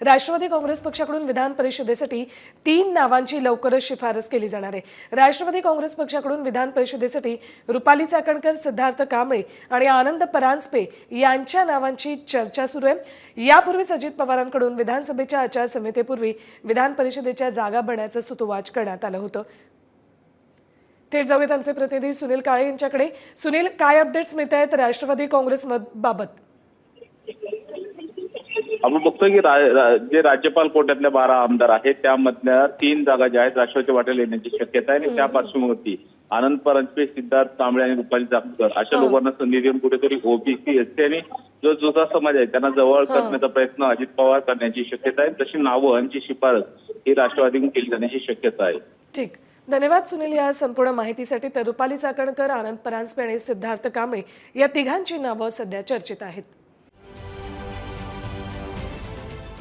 राष्ट्रवादी काँग्रेस पक्षाकडून विधान परिषदेसाठी तीन नावांची लवकरच शिफारस केली जाणार आहे. राष्ट्रवादी काँग्रेस पक्षाकडून विधान परिषदेसाठी रुपाली चाकणकर सिद्धार्थ कांबळे आणि आनंद परांजपे यांच्या नावांची चर्चा सुरू आहे. यापूर्वीच अजित पवारांकडून विधानसभेच्या आचारसंहितेपूर्वी विधान परिषदेच्या जागा भरण्याचं सुतोवाच करण्यात आलं होतं. थेट जाऊयात आमचे प्रतिनिधी सुनील काळे यांच्याकडे. सुनील काय अपडेट्स मिळत आहेत राष्ट्रवादी काँग्रेस बाबत आपण बघतोय की जे राज्यपाल कोट्यातल्या बारा आमदार आहेत त्यामधल्या तीन जागा ज्या आहेत राष्ट्रवादी वाटेल येण्याची शक्यता आहे आणि त्या पार्श्वभूमीवरती आनंद परांजपे सिद्धार्थ कांबळे आणि रुपाली चाकणकर अशा. लोकांना संधी देऊन कुठेतरी ओबीसी एसटी आणि जो जुजा समाज आहे त्यांना जवळ. करण्याचा प्रयत्न अजित पवार करण्याची शक्यता आहे. तशी नावं यांची शिफारस ही राष्ट्रवादीकडून केली जाण्याची शक्यता आहे. ठीक. धन्यवाद सुनील या संपूर्ण माहितीसाठी. तर रुपाली चाकणकर आनंद परांजपे आणि सिद्धार्थ कांबळे या तिघांची नावं सध्या चर्चेत आहेत.